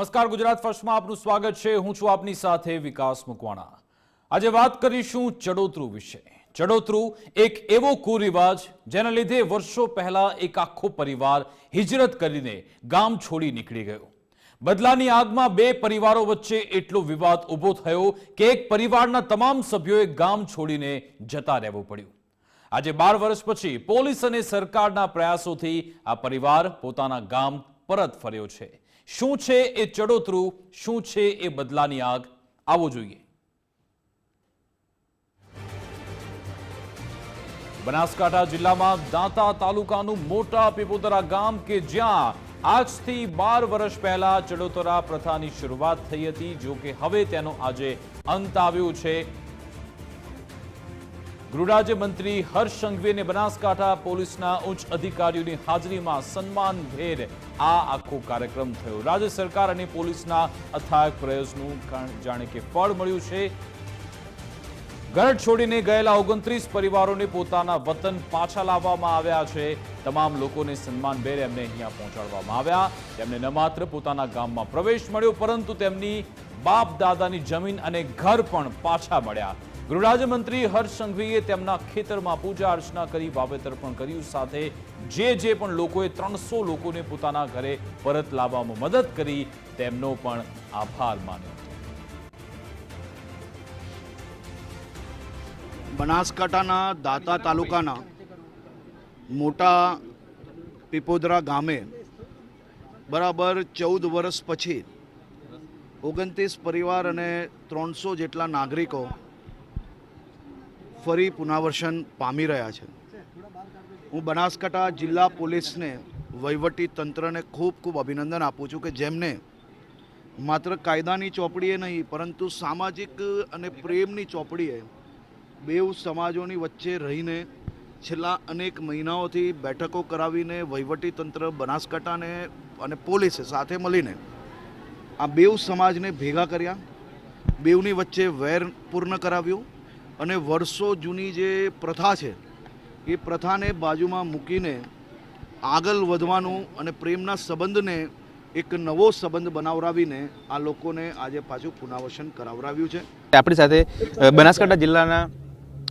નમસ્કાર, ગુજરાત ફર્સ્ટમાં આપનું સ્વાગત છે. હું છું આપની સાથે વિકાસ મુકવાણા. આજે વાત કરીશું ચડોતરુ વિશે. ચડોતરુ એક એવો કુરિવાજ જેના લીધે વર્ષો પહેલા એક આખો પરિવાર હિજરત કરીને ગામ છોડી નીકળી ગયો. બદલાની આગમાં બે પરિવારો વચ્ચે એટલો વિવાદ ઊભો થયો કે એક પરિવારના તમામ સભ્યોએ ગામ છોડીને જતા રહેવું પડ્યું. આજે બાર વર્ષ પછી પોલીસ અને સરકારના પ્રયાસોથી આ પરિવાર પોતાના ગામ પરત ફર્યો છે. શું છે એ ચડોતરું શું છે એ બદલાની આગ? આવો જોઈએ. બનાસકાંઠા જિલ્લામાં દાંતા તાલુકાનું મોટા પીપોદરા ગામ કે જ્યાં આજથી બાર વર્ષ પહેલા ચડોતરા પ્રથાની શરૂઆત થઈ હતી, જો કે હવે તેનો આજે અંત આવ્યો છે. ગૃહરાજ્ય મંત્રી હર્ષ સંઘવીને બનાસકાંઠા પોલીસના ઉચ્ચ અધિકારીઓની હાજરીમાં સન્માનભેર આ આખો કાર્યક્રમ થયો. રાજ્ય સરકાર અને પોલીસના અથાગ પ્રયાસનું જાણે કે ફળ મળ્યું છે. ઘર છોડીને ગયેલા ઓગણત્રીસ પરિવારોને પોતાના વતન પાછા લાવવામાં આવ્યા છે. તમામ લોકોને સન્માનભેર એમને અહીંયા પહોંચાડવામાં આવ્યા. તેમને ન માત્ર પોતાના ગામમાં પ્રવેશ મળ્યો, પરંતુ તેમની બાપ દાદાની જમીન અને ઘર પણ પાછા મળ્યા. ગૃહરાજ્યમંત્રી હર્ષ સંઘવીએ તેમના ખેતરમાં પૂજા અર્ચના કરી વાવેતર પણ કર્યું. સાથે જે જે પણ લોકોએ ત્રણસો લોકોને પોતાના ઘરે પરત લાવવામાં મદદ કરી, તેમનો પણ આભાર માન્યો. બનાસકાંઠાના દાતા તાલુકાના મોટા પીપોદરા ગામે બરાબર ચૌદ વર્ષ પછી ઓગણત્રીસ પરિવાર અને ત્રણસો જેટલા નાગરિકો ફરી પુનાવર્ષન પામી રહ્યા છે. હું બનાસકાંઠા જિલ્લા પોલીસને વહીવટી તંત્રને ખૂબ ખૂબ અભિનંદન આપું છું કે જેમને માત્ર કાયદાની ચોપડીએ નહીં, પરંતુ સામાજિક અને પ્રેમની ચોપડીએ બેઉ સમાજોની વચ્ચે રહીને છેલ્લા અનેક મહિનાઓથી બેઠકો કરાવીને વહીવટી તંત્ર બનાસકાંઠાને અને પોલીસે સાથે મળીને આ બેઉ સમાજને ભેગા કર્યા. બેઉની વચ્ચે વેર પૂર્ણ કરાવ્યું. અને વર્ષો જૂની જે પ્રથા છે, એ પ્રથાને બાજુમાં મૂકીને આગળ વધવાનું અને પ્રેમના સંબંધને એક નવો સંબંધ બનાવરાવીને આ લોકોને આજે પાછું પુનર્વસન કરાવરાવ્યું છે. આપણી સાથે બનાસકાંઠા જિલ્લાના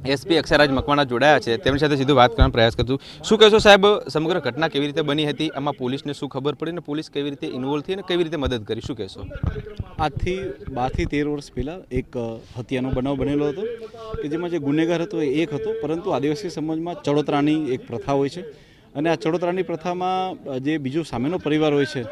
એસપી અક્ષરાજ મકવાણા જોડાયા છે. તેમની સાથે સીધું વાત કરવાનો પ્રયાસ કરતું શું કહેશો સાહેબ, સમગ્ર ઘટના કેવી રીતે બની હતી? આમાં પોલીસને શું ખબર પડી ને પોલીસ કેવી રીતે ઇન્વોલ્વ થઈ અને કેવી રીતે મદદ કરી? શું કહેશો? આજથી બારથી તેર વર્ષ પહેલાં એક હત્યાનો બનાવ બનેલો હતો કે જેમાં જે ગુનેગાર હતો એ એક હતો, પરંતુ આદિવાસી સમાજમાં ચડોતરાની એક પ્રથા હોય છે. અને આ ચડોતરાની પ્રથામાં જે બીજો સામેનો પરિવાર હોય છે,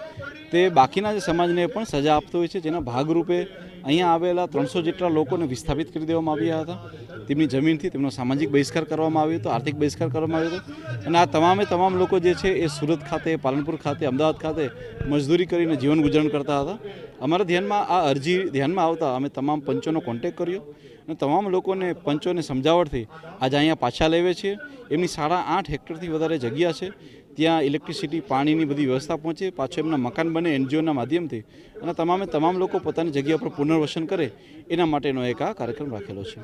તે બાકીના જે સમાજને પણ સજા આપતો હોય છે, જેના ભાગરૂપે અહીંયા આવેલા ત્રણસો જેટલા લોકોને વિસ્થાપિત કરી દેવામાં આવ્યા હતા. તેમની જમીનથી તેમનો સામાજિક બહિષ્કાર કરવામાં આવ્યો હતો, આર્થિક બહિષ્કાર કરવામાં આવ્યો હતો. અને આ તમામે તમામ લોકો જે છે એ સુરત ખાતે, પાલનપુર ખાતે, અમદાવાદ ખાતે મજદૂરી કરીને જીવન ગુજારણ કરતા હતા. અમારા ધ્યાનમાં આ અરજી ધ્યાનમાં આવતા અમે તમામ પંચોનો કોન્ટેક કર્યો અને તમામ લોકોને પંચોને સમજાવટથી આજે અહીંયા પાછા લેવે છીએ એમની સાડા આઠ હેક્ટરથી વધારે જગ્યા છે. ત્યાં ઇલેક્ટ્રિસિટી, પાણીની બધી વ્યવસ્થા પહોંચે, પાછું એમના મકાન બને એનજીઓના માધ્યમથી. અને તમામે તમામ લોકો પોતાની જગ્યા પર પુનર્વસન કરે, એના માટેનો એક આ કાર્યક્રમ રાખેલો છે.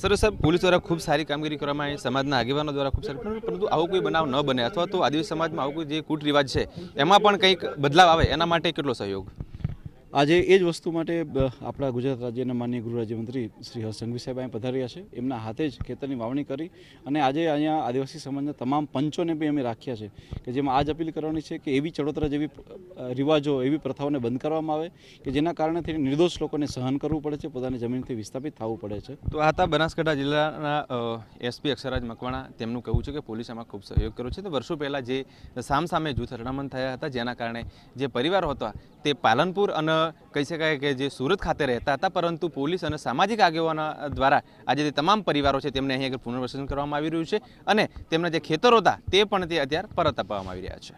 સર સાહેબ, પોલીસ દ્વારા ખૂબ સારી કામગીરી કરવામાં આવી, સમાજના આગેવાનો દ્વારા ખૂબ સારી પરંતુ આવો કોઈ બનાવ ન બને, અથવા તો આદિવાસી સમાજમાં આવો કોઈ જે કૂટરિવાજ છે, એમાં પણ કંઈક બદલાવ આવે, એના માટે કેટલો સહયોગ? આજે એ જ વસ્તુ માટે આપણા ગુજરાત રાજ્યના માનનીય ગૃહ રાજ્યમંત્રી શ્રી હર્ષ સંઘવી સાહેબ અહીં પધાર્યા છે. એમના હાથે જ ખેતરની વાવણી કરી અને આજે અહીંયા આદિવાસી સમાજના તમામ પંચોને બી અમે રાખ્યા છે કે જેમાં આજ અપીલ કરવાની છે કે એવી ચડોતરા જેવી રિવાજો, એવી પ્રથાઓને બંધ કરવામાં આવે કે જેના કારણે થઈને નિર્દોષ લોકોને સહન કરવું પડે છે, પોતાની જમીનથી વિસ્થાપિત થવું પડે છે. તો આ હતા બનાસકાંઠા જિલ્લાના એસપી અક્ષરાજ મકવાણા. તેમનું કહેવું છે કે પોલીસ આમાં ખૂબ સહયોગ કર્યો છે. તો વર્ષો પહેલાં જે સામસામે જૂથ અથડામણ થયા હતા, જેના કારણે જે પરિવારો હતા, તે પાલનપુર અને કહી શકાય કે જે સુરત ખાતે રહેતા હતા, પરંતુ પોલીસ અને સામાજિક આગેવાનો દ્વારા આજે જે તમામ પરિવારો છે તેમને અહીં આગળ પુનર્વસન કરવામાં આવી રહ્યું છે અને તેમના જે ખેતરો હતા તે પણ તે અત્યારે પરત અપાવવામાં આવી રહ્યા છે.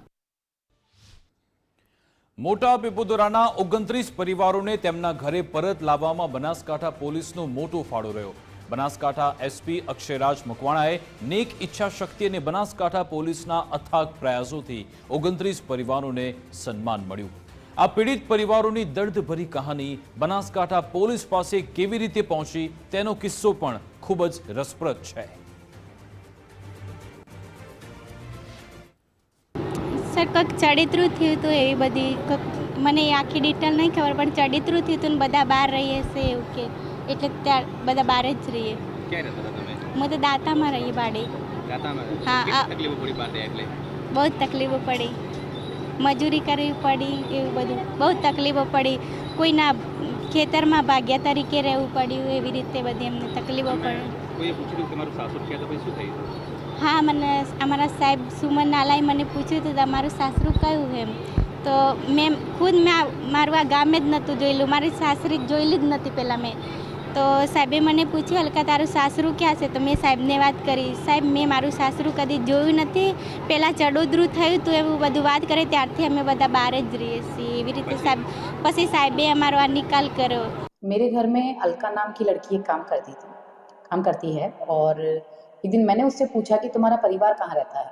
મોટા પીપુદોરાના ઓગણત્રીસ પરિવારોને તેમના ઘરે પરત લાવવામાં બનાસકાંઠા પોલીસનો મોટો ફાળો રહ્યો. બનાસકાંઠા એસપી અક્ષયરાજ મકવાણાએ નેક ઈચ્છા શક્તિ અને બનાસકાંઠા પોલીસના અથાગ પ્રયાસોથી ઓગણત્રીસ પરિવારોને સન્માન મળ્યું. આ પીડિત પરિવારોની દર્દભરી કહાની બનાસકાંઠા પોલીસ પાસે કેવી રીતે પહોંચી તેનો કિસ્સો પણ ખૂબ જ રસપ્રદ છે. સર કંઈક ચારિત્રું થયું હતું એવી બધી. કંઈક મને એ આખી ડિટેલ નહીં ખબર પણ ચડિત્રું થયું હતું ને બધા બહાર રહીએ છે એવું કે એટલે ત્યાં બધા બહાર જ રહીએ. હું તો દાતામાં રહીએ બાડે હા, આ- તકલીફો પડી બાર રહ્યા એટલે? બહુ જ તકલીફો પડી. મજૂરી કરવી પડી એવું બધું. બહુ તકલીફો પડી. કોઈના ખેતરમાં ભાગ્યા તરીકે રહેવું પડ્યું એવી રીતે બધી અમને તકલીફો પડી. હા મને અમારા સાહેબ સુમન નાલાએ મને પૂછ્યું હતું તમારું સાસરું કયું એમ. તો મેં ખુદ મેં મારું આ ગામે જ નહોતું જોયેલું. મારી સાસરી જોયેલી જ નથી પહેલાં મેં. તો સાહેબે મને પૂછ્યું હલકા તારું સાસરું ક્યાં છે તો મેં સાહેબને વાત કરી સાહેબ મેં મારું સાસરું કદી જોયું નથી પહેલાં ચડોદરું થયું હતું એવું બધું વાત કરે ત્યારથી અમે બધા બહાર જ રહીએ છીએ એવી રીતે સાહેબ પછી સાહેબે અમારો આ નિકાલ કર્યો मेरे घर में अलका नाम की लड़की एक काम करती थी काम करती है और एक दिन मैंने उससे पूछा कि तुम्हारा परिवार कहाँ रहता है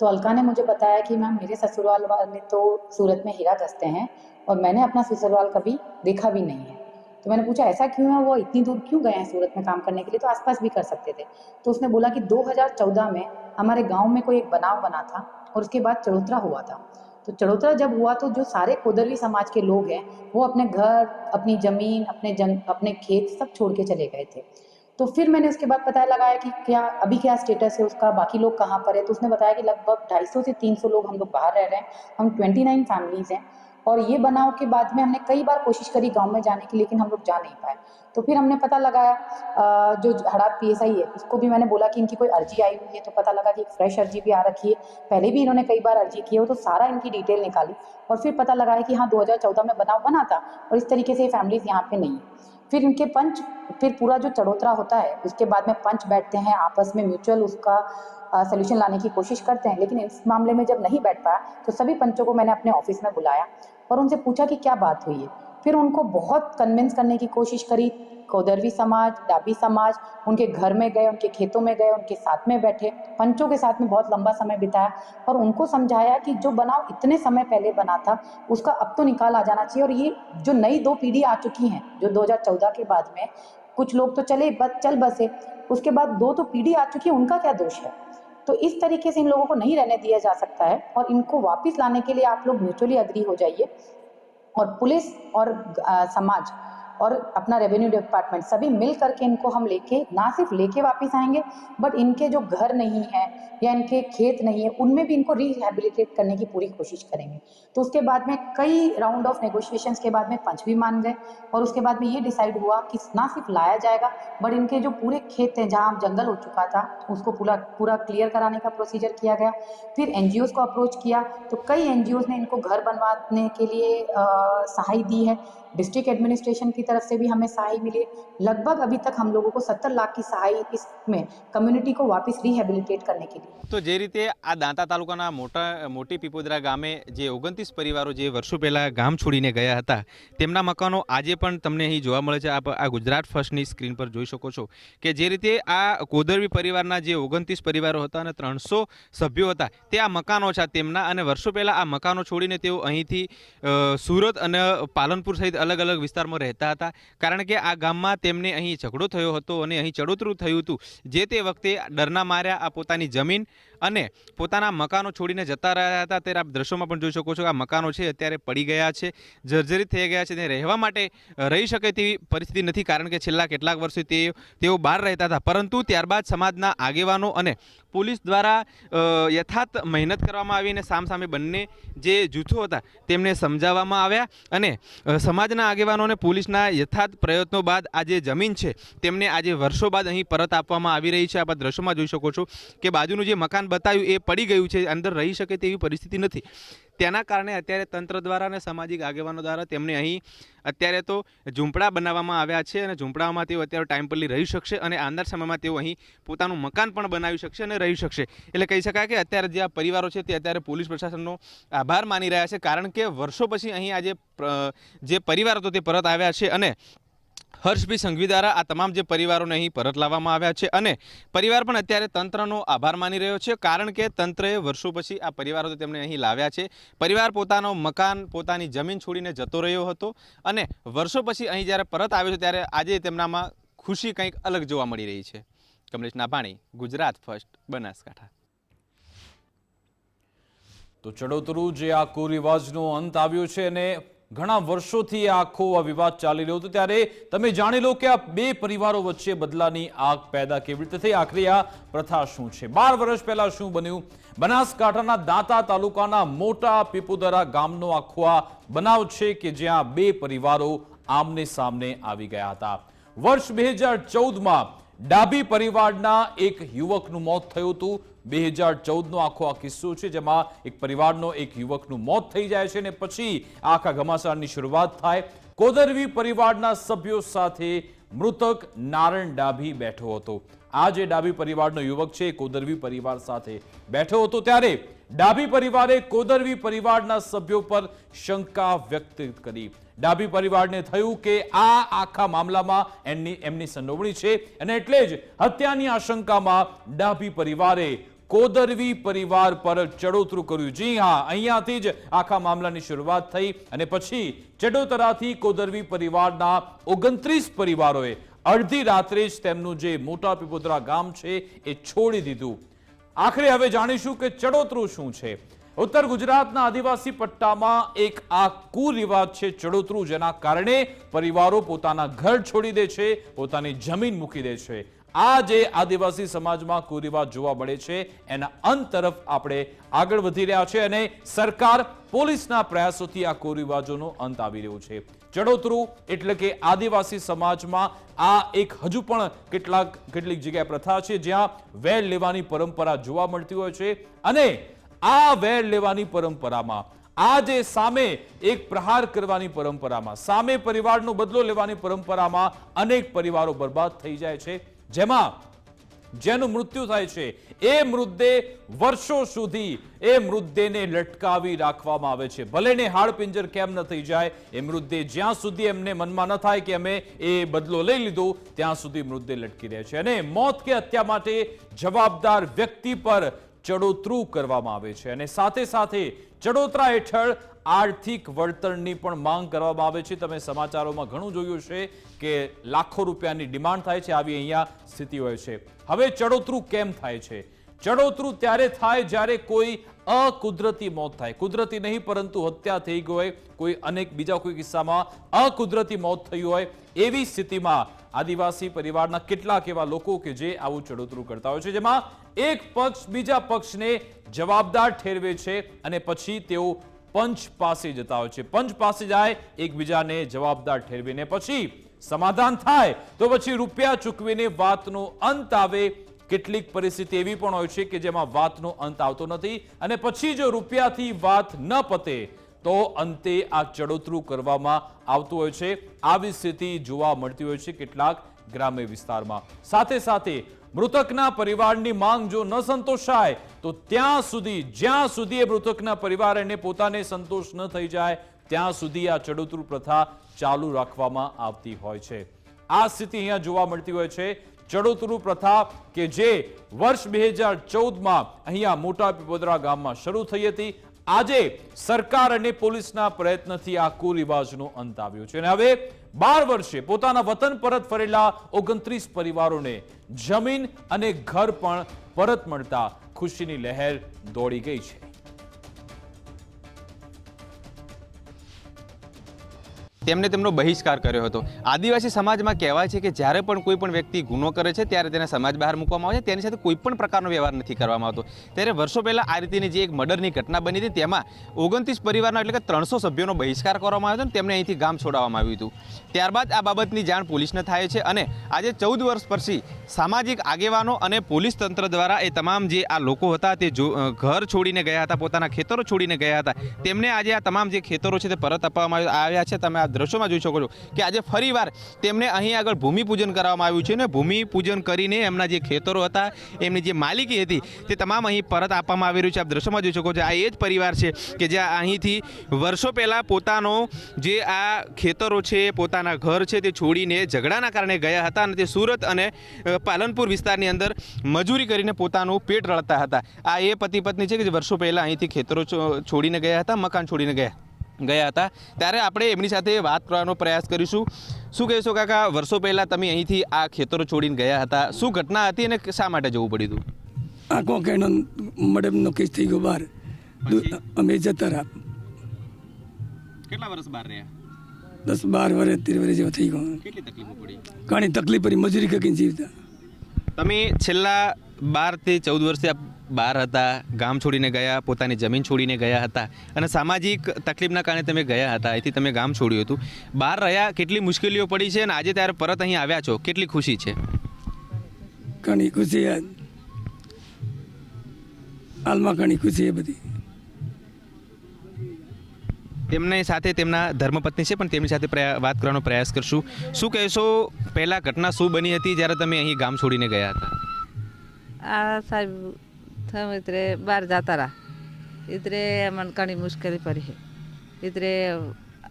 तो अलका ने मुझे बताया कि मैम मेरे ससुराल वाले तो सूरत में हीरा घसते हैं और मैंने अपना ससुराल कभी देखा भी नहीं है तो मैंने पूछा, ऐसा क्यों है? वो इतनी दूर क्यों गए हैं सूरत में काम करने के लिए? तो आसपास भी कर सकते थे। तो उसने बोला कि 2014 में हमारे गाँव में कोई एक बनाव बना था और उसके बाद चड़ोतरा हुआ था। तो चड़ोतरा जब हुआ तो जो सारे कोदरवी समाज के लोग हैं, वो अपने घर, अपनी ज़मीन, अपने जन, अपने खेत सब छोड़ के चले गए थे। तो फिर मैंने उसके बाद पता लगाया कि क्या, अभी क्या स्टेटस है उसका, बाकी लोग कहाँ पर है? तो उसने बताया कि लगभग 250 से 300 लोग हम लोग बाहर रह रहे हैं। हम 29 फैमिलीज़ हैं। और ये बनाव के बाद में हमने कई बार कोशिश करी गाँव में जाने की, लेकिन हम लोग जा नहीं पाए। तो फिर हमने पता लगाया जो हड़ात पी एस आई है उसको भी मैंने बोला कि इनकी कोई अर्जी आई हुई है तो पता लगा कि एक फ्रेश अर्जी भी आ रखी है। पहले भी इन्होंने कई बार अर्जी की है तो सारा इनकी डिटेल निकाली और फिर पता लगाया कि हाँ 2014 में बनाव बना था और इस तरीके से ये फैमिलीज़ यहाँ पे नहीं है। फिर इनके पंच, फिर पूरा जो चढ़ोतरा होता है, उसके बाद में पंच बैठते हैं, आपस में म्यूचुअल उसका सोल्यूशन लाने की कोशिश करते हैं, लेकिन इस मामले में जब नहीं बैठ पाया तो सभी पंचों को मैंने अपने ऑफ़िस में बुलाया और उनसे पूछा कि क्या बात हुई है। फिर उनको बहुत कन्विंस करने की कोशिश करी। कोदरवी समाज, डाबी समाज, उनके घर में गए, उनके खेतों में गए, उनके साथ में बैठे। पंचों के साथ में बहुत लंबा समय बिताया और उनको समझाया कि जो बनाव इतने समय पहले बना था, उसका अब तो निकाल आ जाना चाहिए और ये जो नई दो पीढ़ी आ चुकी हैं, जो 2014 के बाद में, कुछ लोग तो चले, बस चल बसे। उसके बाद दो तो पीढ़ी आ चुकी है, उनका क्या दोष है? तो इस तरीके से इन लोगों को नहीं रहने दिया जा सकता है और इनको वापस लाने के लिए आप लोग म्यूचुअली अग्री हो जाइए और पुलिस और अ, समाज और अपना रेवेन्यू डिपार्टमेंट सभी मिल करके इनको हम लेके, ना सिर्फ़ लेके वापस आएँगे बट इनके जो घर नहीं है या इनके खेत नहीं है, उनमें भी इनको रिहेबिलिटेट करने की पूरी कोशिश करेंगे। तो उसके बाद में कई राउंड ऑफ़ नेगोशिएशंस के बाद में पंच भी मान गए और उसके बाद में ये डिसाइड हुआ कि ना सिर्फ़ लाया जाएगा बट इनके जो पूरे खेत हैं, जहाँ जंगल हो चुका था, उसको पूरा पूरा क्लियर कराने का प्रोसीजर किया गया। फिर एन को अप्रोच किया तो कई एन ने इनको घर बनवाने के लिए सहाय दी है। डिस्ट्रिक्ट एडमिनिस्ट्रेशन की से भी हमें सहाय मिली है लगभग अभी तक हम लोगों को सत्तर लाख की सहाय इसमें कम्युनिटी को वापस रिहेबिलिटेट करने के लिए તો જે રીતે આ દાંતા તાલુકાના મોટા મોટી પીપોદરા ગામે જે ઓગણત્રીસ પરિવારો જે વર્ષો પહેલાં ગામ છોડીને ગયા હતા તેમના મકાનો આજે પણ તમને અહીં જોવા મળે છે આપ આ ગુજરાત ફર્સ્ટની સ્ક્રીન પર જોઈ શકો છો કે જે રીતે આ કોદરવી પરિવારના જે ઓગણત્રીસ પરિવારો હતા અને ત્રણસો સભ્યો હતા તે આ મકાનો છે તેમના અને વર્ષો પહેલાં આ મકાનો છોડીને તેઓ અહીંથી અ, સુરત અને પાલનપુર સહિત અલગ અલગ વિસ્તારમાં રહેતા હતા કારણ કે આ ગામમાં તેમને અહીં ઝઘડો થયો હતો અને અહીં ચડોતરું થયું હતું. જે તે વખતે ડરના માર્યા આ પોતાની જમીન અને પોતાના મકાનો છોડીને જતા રહ્યા હતા, ત્યારે આપ દ્રશ્યોમાં પણ જોઈ શકો છો કે આ મકાનો છે, અત્યારે પડી ગયા છે, જર્જરિત થઈ ગયા છે તે રહેવા માટે રહી શકે તેવી પરિસ્થિતિ નથી, કારણ કે છેલ્લા કેટલાક વર્ષોથી તેઓ બહાર રહેતા હતા. પરંતુ ત્યારબાદ સમાજના આગેવાનો અને પોલીસ દ્વારા યથાર્થ મહેનત કરવામાં આવી અને સામસામે બંને જે જૂથો હતા, તેમને સમજાવવામાં આવ્યા અને સમાજના આગેવાનો અને પોલીસના યથાર્થ પ્રયત્નો બાદ આ જે જમીન છે, તેમને આજે વર્ષો બાદ અહીં પરત આપવામાં આવી રહી છે. આપ દ્રશ્યોમાં જોઈ શકો છો કે બાજુનું જે મકાન બતાવ્યું, એ પડી ગયું છે, અંદર રહી શકે તેવી પરિસ્થિતિ નથી. તેના કારણે અત્યારે તંત્ર દ્વારા અને સામાજિક આગેવાનો દ્વારા તેમને અહીં અત્યારે તો ઝૂંપડા બનાવવામાં આવ્યા છે અને ઝૂંપડામાં તેઓ અત્યારે ટાઈમપરલી રહી શકશે અને આવનાર સમયમાં તેઓ અહીં પોતાનું મકાન પણ બનાવી શકશે અને રહી શકશે. એટલે કહી શકાય કે અત્યારે જે આ પરિવારો છે તે અત્યારે પોલીસ પ્રશાસનનો આભાર માની રહ્યા છે, કારણ કે વર્ષો પછી અહીં આજે જે પરિવાર હતો તે પરત આવ્યા છે અને હર્ષભાઈ સંઘવી દ્વારા આ તમામ જે પરિવારોને અહીં પરત લાવવામાં આવ્યા છે અને પરિવાર પણ અત્યારે તંત્રનો આભાર માની રહ્યો છે, કારણ કે તંત્રએ વર્ષો પછી આ પરિવારો તેમને અહીં લાવ્યા છે. પરિવાર પોતાનો મકાન, પોતાની જમીન છોડીને જતો રહ્યો હતો અને વર્ષો પછી અહીં જ્યારે પરત આવ્યો છે ત્યારે આજે તેમનામાં ખુશી કંઈક અલગ જોવા મળી રહી છે. કમલેશ નાભાણી, ગુજરાત ફર્સ્ટ, બનાસકાંઠા. તો ચડોતરું જે આ કુરિવાજનો અંત આવ્યો છે અને ઘણા વર્ષોથી આખો આ વિવાદ ચાલી રહ્યો હતો. ત્યારે તમે જાણી લો કે આ બે પરિવારો વચ્ચે બદલાની આગ પેદા કેવી રીતે થઈ? આખરી આ પ્રથા શું છે? બાર વર્ષ પહેલા શું બન્યું? બનાસકાંઠાના દાંતા તાલુકાના મોટા પીપુદરા ગામનો આખો આ બનાવ છે કે જ્યાં બે પરિવારો આમને સામને આવી ગયા હતા. વર્ષ બે હજાર ચૌદમાં ડાબી પરિવારના એક યુવકનું મોત થયું હતું. બે હજાર ચૌદનો આખો આ કિસ્સો છે, જેમાં એક પરિવારનો એક યુવકનું મોત થઈ જાય છે અને પછી આખા ઘમાસાણની શરૂઆત થાય. કોદરવી પરિવારના સભ્યો સાથે મૃતક નારણ ડાભી બેઠો હતો. આ જે ડાબી પરિવારનો યુવક છે કોદરવી પરિવાર સાથે બેઠો હતો ત્યારે ડાભી પરિવારે કોદરવી પરિવારના સભ્યો પર શંકા વ્યક્ત કરી. ડાભી પરિવારને થયું કે આ આખા મામલામાં એમની એમની સંડોવણી છે અને એટલે જ હત્યાની આશંકામાં ડાભી પરિવારે કોદરવી પરિવાર પર ચડોતરું કર્યું. જી હા, અહીંયાથી જ આખા મામલાની શરૂઆત થઈ અને પછી ચડોતરાથી કોદરવી પરિવારના ઓગણત્રીસ પરિવારોએ અડધી રાત્રે જ તેમનું જે મોટા પીપોદરા ગામ છે એ છોડી દીધું. આખરે હવે જાણીશું કે ચડોતરું શું છે. ઉત્તર ગુજરાતના આદિવાસી પટ્ટામાં એક આ કુરિવાજ છે ચડોતરું, જેના કારણે પરિવારો પોતાના ઘર છોડી દે છે, પોતાની જમીન મૂકી દે છે. આ જે આદિવાસી સમાજમાં કુરિવાજ જોવા મળે છે, એના અંત તરફ આપણે આગળ વધી રહ્યા છે અને સરકાર પોલીસના પ્રયાસોથી આ કુરિવાજોનો અંત આવી રહ્યો છે. ચડોતરું એટલે કે આદિવાસી સમાજમાં આ એક હજુ પણ કેટલાક, કેટલીક જગ્યાએ પ્રથા છે, જ્યાં વેર લેવાની પરંપરા જોવા મળતી હોય છે અને આ વેર લેવાની પરંપરામાં, આ જે સામે એક પ્રહાર કરવાની પરંપરામાં, સામે પરિવારનો બદલો લેવાની પરંપરામાં અનેક પરિવારો બરબાદ થઈ જાય છે. જેમાં જેનું મૃત્યુ થાય છે, એ મૃતદેહ વર્ષો સુધી એ મૃતદેહને લટકાવી રાખવામાં આવે છે. ભલે ને હાડપિંજર કેમ ન થઈ જાય, એ મૃતદેહ જ્યાં સુધી એમને મનમાં ન થાય કે અમે એ બદલો લઈ લીધો, ત્યાં સુધી મૃતદેહ લટકી રહે છે. અને મોત કે હત્યા માટે જવાબદાર વ્યક્તિ પર ચડોતરું કરવામાં આવે છે અને સાથે સાથે ચડોતરા હેઠળ આર્થિક વળતરની પણ માંગ કરવામાં આવે છે. તમે સમાચારોમાં ઘણું જોયું છે કે લાખો રૂપિયાની ડિમાન્ડ થાય છે. આવી અહીંયા સ્થિતિ હોય છે. હવે ચડોતરું કેમ થાય છે? ચડોતરું ત્યારે થાય જ્યારે કોઈ અકુદરતી મોત થાય. કુદરતી નહીં, પરંતુ હત્યા થઈ ગઈ હોય. કોઈ અનેક, બીજા કોઈ કિસ્સામાં અકુદરતી મોત થઈ હોય એવી સ્થિતિમાં આદિવાસી પરિવારના કેટલાક એવા લોકો કે જે આવું ચડોતરું કરતા હોય છે. જેમાં એક પક્ષ બીજા પક્ષને જવાબદાર ઠેરવે છે અને પછી તેઓ પંચ પાસે જતા હોય છે. પંચ પાસે જાય, એકબીજાને જવાબદાર ઠેરવીને પછી સમાધાન થાય. તો પછી રૂપિયા ચૂકવીને વાતનો અંત આવે. કેટલીક પરિસ્થિતિ એવી પણ હોય છે કે જેમાં વાતનો અંત આવતો નથી અને પછી જો રૂપિયાથી વાત ન પતે, તો અંતે આ ચડોતરું કરવામાં આવતું હોય છે. આવી સ્થિતિ જોવા મળતી હોય છે કેટલાક ગ્રામ્ય વિસ્તારમાં. સાથે સાથે મૃતકના પરિવારની માંગ જો ન સંતોષાય, તો ત્યાં સુધી, જ્યાં સુધી એ મૃતકના પરિવાર એને પોતાને સંતોષ ન થઈ જાય, ત્યાં સુધી આ ચડોતરું પ્રથા ચાલુ રાખવામાં આવતી હોય છે. આ સ્થિતિ અહીંયા જોવા મળતી હોય છે. ચડોતરુ પ્રથા કે જે વર્ષ બે હજાર ચૌદમાં અહીંયા મોટા પીપોદરા ગામમાં શરૂ થઈ હતી. આજે સરકાર અને પોલીસના પ્રયત્નથી આ કુરિવાજનો અંત આવ્યો છે. અને હવે બાર વર્ષે પોતાના વતન પરત ફરેલા ઓગણત્રીસ પરિવારોને જમીન અને ઘર પણ પરત મળતા ખુશીની લહેર દોડી ગઈ છે. તેમને તેમનો બહિષ્કાર કર્યો હતો. આદિવાસી સમાજમાં કહેવાય છે કે જ્યારે પણ કોઈ પણ વ્યક્તિ ગુનો કરે છે, ત્યારે તેને સમાજ બહાર મૂકવામાં આવે છે. તેની સાથે કોઈ પણ પ્રકારનો વ્યવહાર નથી કરવામાં આવતો. ત્યારે વર્ષો પહેલાં આ રીતની જે એક મર્ડરની ઘટના બની હતી, તેમાં ઓગણત્રીસ પરિવારના એટલે કે ત્રણસો સભ્યોનો બહિષ્કાર કરવામાં આવ્યો હતો અને તેમને અહીંથી ગામ છોડાવવામાં આવ્યું હતું. ત્યારબાદ આ બાબતની જાણ પોલીસને થાય છે અને આજે ચૌદ વર્ષ પછી સામાજિક આગેવાનો અને પોલીસ તંત્ર દ્વારા એ તમામ જે આ લોકો હતા તે જો ઘર છોડીને ગયા હતા, પોતાના ખેતરો છોડીને ગયા હતા. તેમને આજે આ તમામ જે ખેતરો છે તે પરત આપવામાં આવ્યા છે. તમે આ દ્રશ્યોમાં જોઈ શકો છો કે આજે ફરીવાર તેમને અહીં આગળ ભૂમિપૂજન કરવામાં આવ્યું છે ને ભૂમિપૂજન કરીને એમના જે ખેતરો હતા, એમની જે માલિકી હતી, તે તમામ અહીં પરત આપવામાં આવી રહ્યું છે. આપ દ્રશ્યોમાં જોઈ શકો છો, આ એ જ પરિવાર છે કે જ્યાં અહીંથી વર્ષો પહેલાં પોતાનો જે આ ખેતરો છે, પોતાના ઘર છે, તે છોડીને ઝઘડાના કારણે ગયા હતા અને તે સુરત અને પાલનપુર વિસ્તારની અંદર મજૂરી કરીને પોતાનું પેટ રળતા હતા. આ એ પતિ પત્ની છે કે જે વર્ષો પહેલાં અહીંથી ખેતરો છોડીને ગયા હતા, મકાન છોડીને ગયા? ગયા હતા. ત્યારે આપણે એમની સાથે વાત કરવાનો પ્રયાસ કરીશું. શું કહેશો કાકા વર્ષો પહેલાં તમે અહીંથી આ ખેતરો છોડીને ગયા હતા. શું ઘટના હતી અને શા માટે જવું પડ્યું હતું? આ કોકેનો મેડમનો કેસ થઈ ગયો બહાર. અમે જતા રહ્યા. કેટલા વર્ષ બહાર રહ્યા? દસ બાર વર્ષ તેર વર્ષ જેવા થઈ ગયો. ઘણી તકલીફ પડી મજૂરી કરીને જીવતા. તમે છેલ્લા બારથી ચૌદ વર્ષથી બહાર હતા ગામ છોડીને ગયા પોતાની જમીન છોડીને ગયા હતા અને સામાજિક તકલીફના કારણે તમે ગયા હતા. અહીંથી તમે ગામ છોડ્યું હતું. બહાર રહ્યા કેટલી મુશ્કેલીઓ પડી છે અને આજે ત્યારે પરત અહીં આવ્યા છો. કેટલી ખુશી છે? ઘણી ખુશી હાલમાં ઘણી ખુશી એ બધી. તેમની સાથે તેમના ધર્મપત્ની છે પણ તેમની સાથે પ્રયા- વાત કરવાનો પ્રયાસ કરશું. શું કહેશો પહેલાં ઘટના શું બની હતી જ્યારે તમે અહીં ગામ છોડીને ગયા હતા? આ સાહેબ બહાર જતા રહ્યા ઇતરે અમને ઘણી મુશ્કેલી પડી છે ઇતરે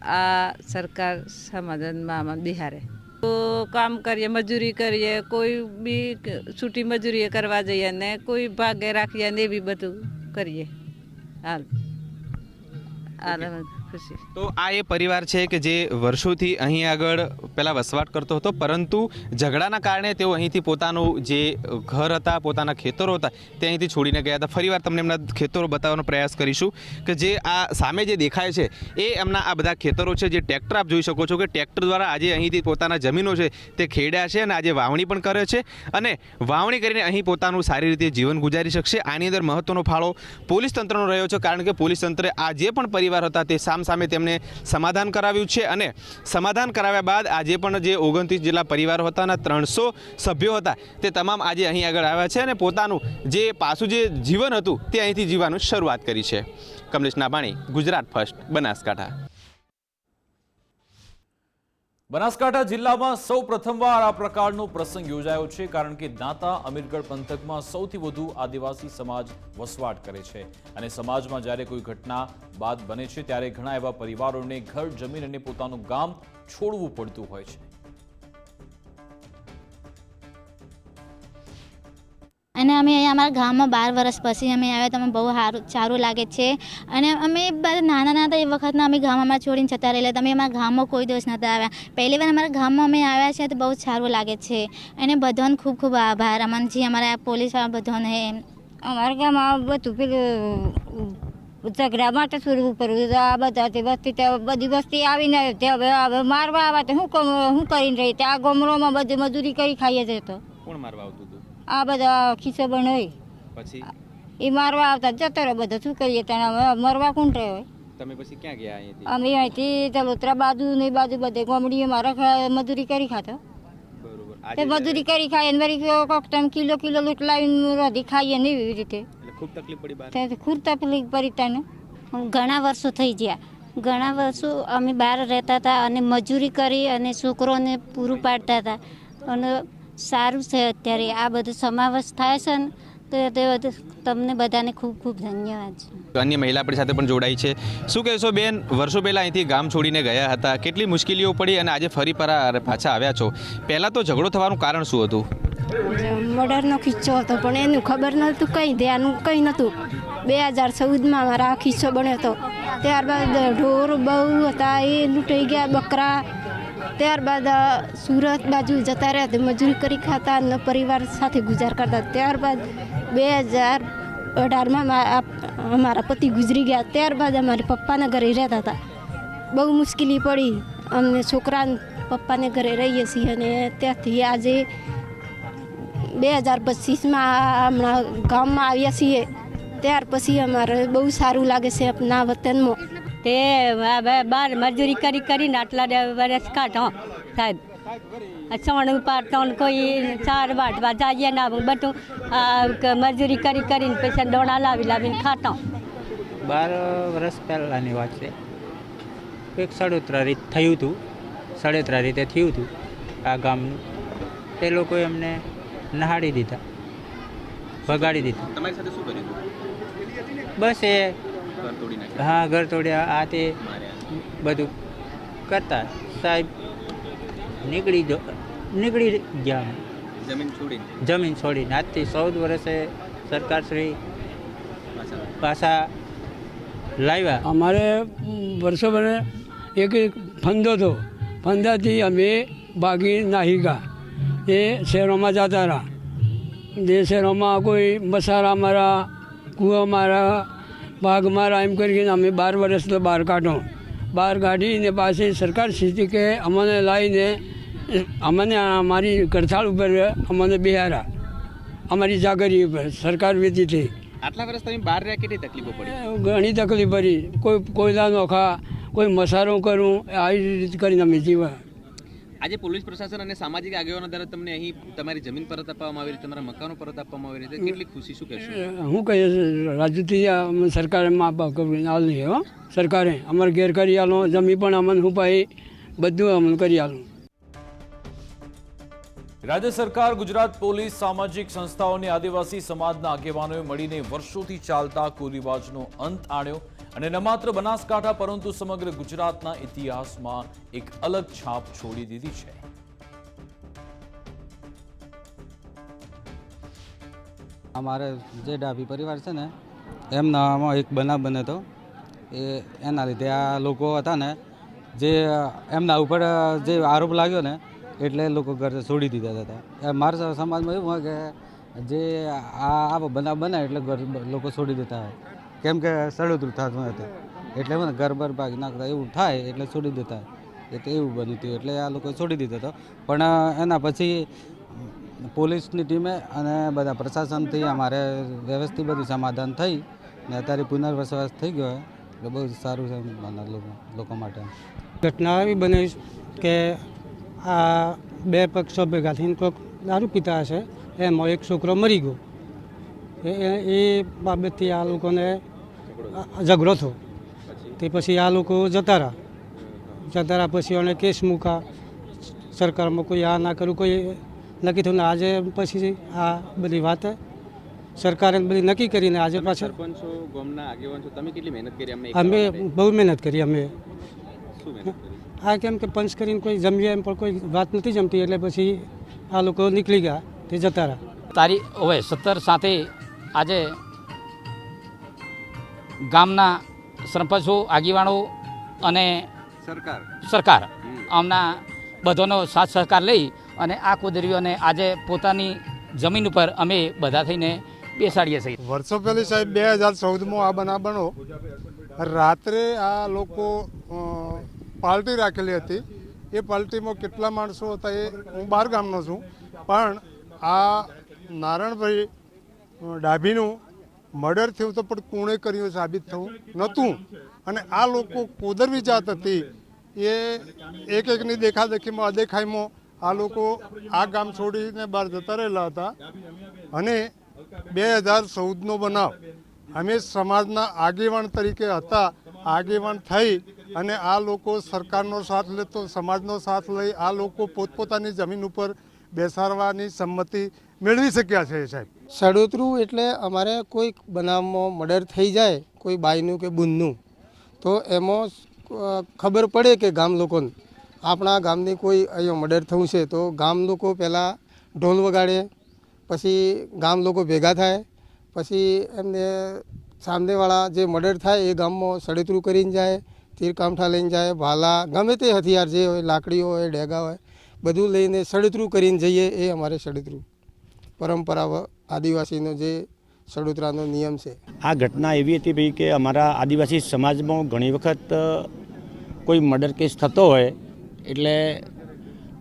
આ સરકાર સમાધાનમાં અમને બિહારે. તો કામ કરીએ, મજૂરી કરીએ, કોઈ બી છૂટી મજૂરી કરવા જઈએ ને કોઈ ભાગે રાખીએ ને એ બી બધું કરીએ. હાલ. હાલ તો આ એ પરિવાર છે કે જે વર્ષોથી અહીં આગળ પહેલાં વસવાટ કરતો હતો, પરંતુ ઝઘડાના કારણે તેઓ અહીંથી પોતાનું જે ઘર હતા, પોતાના ખેતરો હતા, તે અહીંથી છોડીને ગયા હતા. ફરીવાર તમને એમના ખેતરો બતાવવાનો પ્રયાસ કરીશું કે જે આ સામે જે દેખાય છે, એ એમના આ બધા ખેતરો છે. જે ટ્રેક્ટર આપ જોઈ શકો છો કે ટ્રેક્ટર દ્વારા આજે અહીંથી પોતાના જમીનો છે તે ખેડ્યા છે અને આજે વાવણી પણ કરે છે અને વાવણી કરીને અહીં પોતાનું સારી રીતે જીવન ગુજારી શકશે. આની અંદર મહત્વનો ફાળો પોલીસ તંત્રનો રહ્યો છે, કારણ કે પોલીસ તંત્રે આ જે પણ પરિવાર હતા તે સામ સામે તેમને સમાધાન કરાવ્યું છે અને સમાધાન કરાવ્યા બાદ આજે પણ જે ઓગણત્રીસ જેટલા પરિવારો હતા અને ત્રણસો સભ્યો હતા, તે તમામ આજે અહીં આગળ આવ્યા છે અને પોતાનું જે પાછું જે જીવન હતું, તે અહીંથી જીવવાનું શરૂઆત કરી છે. કમલેશ નાભાણી, ગુજરાત ફર્સ્ટ, બનાસકાંઠા. બનાસકાંઠા જિલ્લામાં સૌ પ્રથમવાર આ પ્રકારનો પ્રસંગ યોજાયો છે, કારણ કે દાંતા અમીરગઢ પંથકમાં સૌથી વધુ આદિવાસી સમાજ વસવાટ કરે છે. અને સમાજમાં જ્યારે કોઈ ઘટના બાદ બને છે, ત્યારે ઘણા એવા પરિવારોને ઘર, જમીન અને પોતાનું ગામ છોડવું પડતું હોય છે. અને અમે અહીંયા અમારા ગામમાં બાર વર્ષ પછી અમે આવ્યા તો અમે બહુ સારું સારું લાગે છે. અને અમે બધા નાના નાના એ વખતના અમે ગામમાં છોડીને જતા રહેલા. તમે અમારા ગામમાં કોઈ દિવસ નહોતા આવ્યા. પહેલી વાર અમારા ગામમાં અમે આવ્યા છે તો બહુ સારું લાગે છે. અને બધાને ખૂબ ખૂબ આભાર. અમને જે અમારા પોલીસવાળા બધાને અમારા ગામમાં બધું પેલું ઝઘડા માટે શરૂ કરવું આ બધા તે વસ્તી બધી વસ્તી આવીને હવે હવે મારવા આવે તો કમ શું કરીને રહી? ત્યાં ગમરોમાં બધી મજૂરી કરી ખાઈએ છીએ તો. કોણ મારવા આવતું હતું? આ બધા ખીસો બન હોય. પછી? એ મારવા આવતા જતો રહ્યો બધા. શું કરીએ? ત્યાં હવે મરવા કોણ રહ્યો હોય? તમે પછી ક્યાં ગયા અહીંથી? અમે અહીંથી તલોતરા બાજુ ને બાજુ બધે ગોમડીઓમાં મારા મજૂરી કરી ખાતો તે મજૂરી કરી ખાઈએ ને વળી કોક તમે કિલો કિલો લૂંટ લાવીને રોધી ખાઈએ ને એવી રીતે. ખૂબ તકલીફ પડી તે તકલીફ પડી તને. ઘણા વર્ષો થઈ ગયા. ઘણા વર્ષો અમે બહાર રહેતા હતા અને મજૂરી કરી અને છોકરોને પૂરું પાડતા હતા. અને સારું છે અત્યારે. આ બધું સમાવેશ થાય છે ને તો તે બધું તમને બધાને ખૂબ ખૂબ ધન્યવાદ છે. અન્ય મહિલા આપણી સાથે પણ જોડાઈ છે. શું કહેશો બેન વર્ષો પહેલાં અહીંથી ગામ છોડીને ગયા હતા. કેટલી મુશ્કેલીઓ પડી અને આજે ફરી પરા પાછા આવ્યા છો. પહેલાં તો ઝઘડો થવાનું કારણ શું હતું? મર્ડરનો ખિસ્સો હતો પણ એનું ખબર નહોતું કંઈ ધ્યાન કંઈ નહોતું. બે હજાર ચૌદમાં મારા આ ખિસ્સો બન્યો હતો. ત્યારબાદ ઢોર બહુ હતા એ લૂંટાઈ ગયા બકરા ત્યારબાદ સુરત બાજુ જતા રહ્યા તે મજૂરી કરી ખાતા અને પરિવાર સાથે ગુજાર કરતા. ત્યારબાદ બે હજાર અઢારમાં અમારા પતિ ગુજરી ગયા. ત્યારબાદ અમારે પપ્પાના ઘરે રહેતા હતા. બહુ મુશ્કેલી પડી. અમને છોકરા પપ્પાને ઘરે રહીએ છીએ અને ત્યાંથી આજે બે હજાર પચીસમાં હમણાં ગામમાં આવ્યા છીએ. ત્યાર પછી અમારે બહુ સારું લાગે છે આપણા વતનમાં. તે બાર મજૂરી કરી કરીને આટલા દ- વર્ષ કાઢો સાહેબ. સણ ઉપાડતો કોઈ ચાર વાટવા જઈએ ને બધું આ મજૂરી કરી કરીને પછી દોણા લાવી લાવીને ખાતો. બાર વર્ષ પહેલાંની વાત છે. એક સડોતરા રીત થયું હતું સડોતરા રીતે થયું હતું આ ગામનું. તે લોકોએ એમને નહાડી દીધા ભગાડી દીધા. તમારી સાથે શું કર્યું બસ એ હા ઘર તોડ્યા. આ તે બધું કરતા. સાહેબ નીકળી જો નીકળી ગયા. જમીન છોડીને? જમીન છોડીને. આજથી ચૌદ વર્ષે સરકારશ્રી પાછા? પાછા લાવ્યા. અમારે વર્ષો બને એક એક ફંદો હતો. ફંદાથી અમે ભાગી નાહી ગયા. એ શહેરોમાં જતા રહ્યા. જે શહેરોમાં કોઈ મસાલા મારા કૂવા મારા બાગ મારા એમ કરીને અમે બાર વર્ષ તો બહાર કાઢો. બહાર કાઢીને પાછી સરકાર સ્થિતિ કે અમને લાવીને અમને અમારી કરથાળ ઉપર અમને બિહારા. અમારી જાગરી ઉપર સરકાર વેચીથી આટલા વર્ષ તમે બહાર રહ્યા કેટલી તકલીફો પડી? ઘણી તકલીફ પડી. કોઈ કોયલા નોખા કોઈ મસારો કરું આવી રીતે કરીને અમે જીવા આજે પોલીસ પ્રશાસન અને સામાજિક આગેવાનો દ્વારા તમને અહીં તમારી જમીન પરત આપવામાં આવી રહી તમારા મકાનો પરત આપવામાં આવી રહી કેટલી ખુશી શું કહેશો? હું કહીએ રાજુથી સરકારે બાપ નહીં હો સરકારે અમારે ઘેર કરી આલો જમીન પણ અમન હું બધું અમન કરી આલું. રાજ્ય સરકાર ગુજરાત પોલીસ સામાજિક સંસ્થાઓની આદિવાસી સમાજના આગેવાનોએ મળીને વર્ષોથી ચાલતા કુરિવાજનો અંત આણ્યો. અને ન માત્ર બનાસકાંઠા, પરંતુ સમગ્ર ગુજરાતના ઇતિહાસમાં એક અલગ છાપ છોડી દીધી છે. અમારે જે ડાભી પરિવાર છે ને એમનામાં એક બનાવ બને તો એ એના લીધે આ લોકો હતા ને, જે એમના ઉપર જે આરોપ લાગ્યો ને, એટલે લોકો ઘર છોડી દીધા હતા. મારા સમાજમાં એવું હોય કે જે આ બનાવ બને એટલે ઘર લોકો છોડી દેતા હોય. કેમ કે સડોતરું થતું હતું એટલે મને ઘર બર ભાગી નાખતા એવું થાય, એટલે છોડી દેતા. એટલે એવું બન્યું હતું, એટલે આ લોકો છોડી દીધો હતો પણ એના પછી પોલીસની ટીમે અને બધા પ્રશાસનથી અમારે વ્યવસ્થિત બધું સમાધાન થઈ ને અત્યારે પુનર્વસવાસ થઈ ગયો એટલે બહુ સારું છે લોકો માટે. ઘટના એવી બની કે આ બે પક્ષો ભેગા થઈને કોઈક દારૂ પીતા હશે, એમાં એક છોકરો મરી ગયો. એ બાબતથી આ લોકોને ઝઘડો થયો. તે પછી આ લોકો જતા રહ્યા જતા રહ્યા પછી એને કેસ મૂકા. સરકારમાં કોઈ આ ના કર્યું કોઈ નક્કી થયું. ને આજે પછી આ બધી વાત સરકારે બધી નક્કી કરીને આજે પાછળ સરપંચ છો ગામના આગેવાન છો. તમે કેટલી મહેનત કરી? અમે બહુ મહેનત કરી અમે. આ કેમ કે પંચ કરીને કોઈ જમીએ એમ પણ કોઈ વાત નથી જમતી એટલે પછી આ લોકો નીકળી ગયા તે જતા રહ્યા તારીખ હવે સત્તર સાથે આજે ગામના સરપંચો આગેવાનો અને સરકાર. સરકાર. આમના બધાનો સાથ સહકાર લઈ અને આ કુદરીઓને આજે પોતાની જમીન ઉપર અમે બધા થઈને બેસાડીએ છીએ. વર્ષો પહેલી સાહેબ બે હજાર ચૌદમાં આ બનાવ બનો રાત્રે આ લોકો પાર્ટી રાખેલી હતી. એ પાર્ટીમાં કેટલા માણસો હતા એ હું બહાર ગામનો છું. પણ આ નારાયણભાઈ ડાભીનું મર્ડર થયું તો પણ કોણે કર્યું સાબિત થયું નહોતું. અને આ લોકો કોદરવી જાત હતી. એ એક એકની દેખાદેખીમાં અદેખાઈમાં આ લોકો આ ગામ છોડીને બહાર જતા રહેલા હતા. અને બે હજાર ચૌદનો બનાવ. અમે સમાજના આગેવાન તરીકે હતા. આગેવાન થઈ અને આ લોકો સરકારનો સાથ લેતો સમાજનો સાથ લઈ આ લોકો પોતપોતાની જમીન ઉપર બેસાડવાની સંમતિ મેળવી શક્યા છે સાહેબ. સડોતરું એટલે અમારે કોઈ બનાવમાં મર્ડર થઈ જાય, કોઈ બાઈનું કે બુનનું, તો એમાં ખબર પડે કે ગામ લોકોને. આપણા ગામની કોઈ અહીંયા મર્ડર થયું છે, તો ગામ લોકો પહેલાં ઢોલ વગાડે, પછી ગામ લોકો ભેગા થાય, પછી એમને સામનેવાળા જે મર્ડર થાય એ ગામમાં સડેતરું કરીને જાય તીર કામઠા લઈને જાય, ભાલા, ગમે તે હથિયાર જે હોય, લાકડીઓ હોય, ડેગા હોય, બધું લઈને સડેતરું કરીને જઈએ, એ અમારે સડેતરું પરંપરા આદિવાસીનો જે સડોતરાનો નિયમ છે. આ ઘટના એવી હતી ભાઈ કે અમારા આદિવાસી સમાજમાં ઘણી વખત કોઈ મર્ડર કેસ થતો હોય, એટલે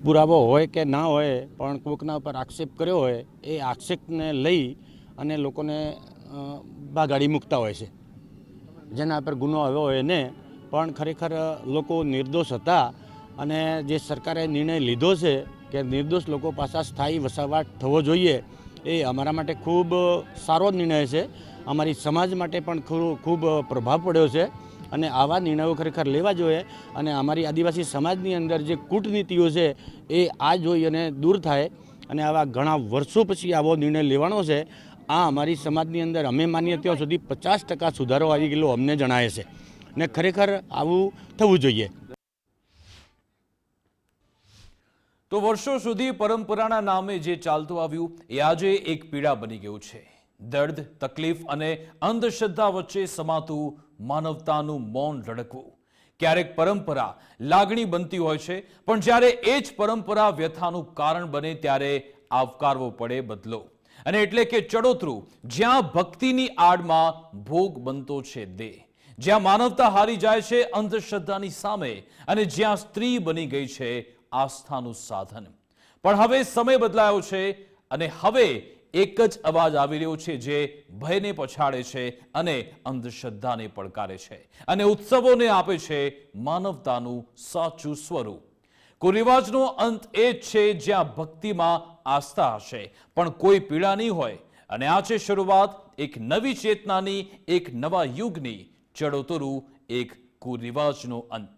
પુરાવો હોય કે ના હોય, પણ કોઈકના ઉપર આક્ષેપ કર્યો હોય, એ આક્ષેપને લઈ અને લોકોને બાગાડી મૂકતા હોય છે. જેના પર ગુનો આવ્યો હોય એને, પણ ખરેખર લોકો નિર્દોષ હતા અને જે સરકારે નિર્ણય લીધો છે કે નિર્દોષ લોકો પાછા સ્થાયી વસાવાટ થવો જોઈએ એ અમારા માટે ખૂબ સારો નિર્ણય છે. અમારી સમાજ માટે પણ ખૂબ પ્રભાવ પડ્યો છે અને આવા નિર્ણયો ખરેખર લેવા જોઈએ અને અમારી આદિવાસી સમાજની અંદર જે કૂટનીતિઓ છે એ આ જોઈ અને દૂર થાય અને આવા ઘણા વર્ષો પછી આવો નિર્ણય લેવાનો છે. આ અમારી સમાજની અંદર અમે માનીએ ત્યાં સુધી પચાસ ટકા સુધારો આવી ગયેલો અમને જણાય છે. ને ખરેખર આવું થવું જોઈએ. તો વર્ષો સુધી પરંપરાના નામે જે ચાલતું આવ્યું, એ આજે એક પીડા બની ગયું છે. દર્દ, તકલીફ અને અંધશ્રદ્ધા વચ્ચે સમાતું માનવતાનું મૌન લડકવું. ક્યારેક પરંપરા લાગણી બનતી હોય છે, પણ જ્યારે એ જ પરંપરા વ્યથાનું કારણ બને ત્યારે આવકારવો પડે બદલો. અને એટલે કે ચડોતરું, જ્યાં ભક્તિની આડમાં ભોગ બનતો છે દેહ જ્યાં માનવતા હારી જાય છે અંધશ્રદ્ધાની સામે, અને જ્યાં સ્ત્રી બની ગઈ છે આસ્થાનું સાધન. પણ હવે સમય બદલાયો છે અને હવે એક જ અવાજ આવી રહ્યો છે જે ભયને પછાડે છે અને અંધશ્રદ્ધાને પડકારે છે અને ઉત્સવોને આપે છે માનવતાનું સાચું સ્વરૂપ. કુરિવાજનો અંત એ જ છે જ્યાં ભક્તિમાં આસ્થા હશે. પણ કોઈ પીડા નહીં હોય અને આ છે શરૂઆત એક નવી ચેતનાની, એક નવા યુગની ચડોતરું એક કુરિવાજનો અંત.